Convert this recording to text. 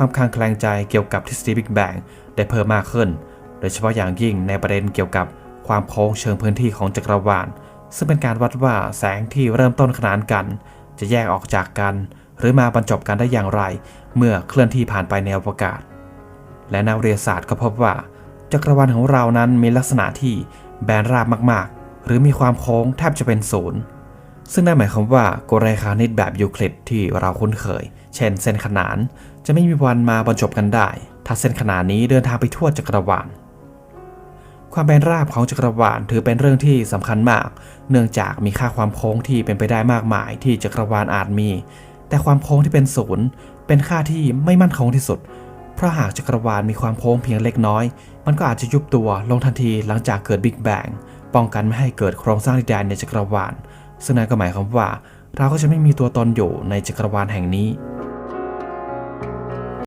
ความคลางแคลงใจเกี่ยวกับทฤษฎีบิ๊กแบงได้เพิ่มมากขึ้น โดยเฉพาะอย่างยิ่งในประเด็นเกี่ยวกับความโค้งเชิงพื้นที่ของจักรวาล ซึ่งเป็นการวัดว่าแสงที่เริ่มต้นขนานกัน จะแยกออกจากกัน หรือมาบรรจบกันได้อย่างไร เมื่อเคลื่อนที่ผ่านไปในอวกาศ และนักวิทยาศาสตร์ก็พบว่า จักรวาลของเรานั้นมีลักษณะที่แบนราบมากๆ หรือมีความโค้งแทบจะเป็นศูนย์ ซึ่งนั่นหมายความว่ากลเราคณิตแบบยูคลิดที่เราคุ้นเคย เช่นเส้นขนาน จะไม่มีวันมาบรรจบกันได้ ถ้าเส้นขนานนี้เดินทางไปทั่วจักรวาล ความแบนราบของจักรวาลถือเป็นเรื่องที่สำคัญมาก เนื่องจากมีค่าความโค้งที่เป็นไปได้มากมาย ที่จักรวาลอาจมี แต่ความโค้งที่เป็นศูนย์เป็นค่าที่ไม่มั่นคงที่สุด เพราะหากจักรวาลมีความโค้งเพียงเล็กน้อย มันก็อาจจะยุบตัวลงทันทีหลังจากเกิดบิ๊กแบงป้องกันไม่ให้เกิดโครงสร้างดินแดนในจักรวาล ซึ่งนั่นก็หมายความว่า เราก็จะไม่มีตัวตนอยู่ในจักรวาลแห่งนี้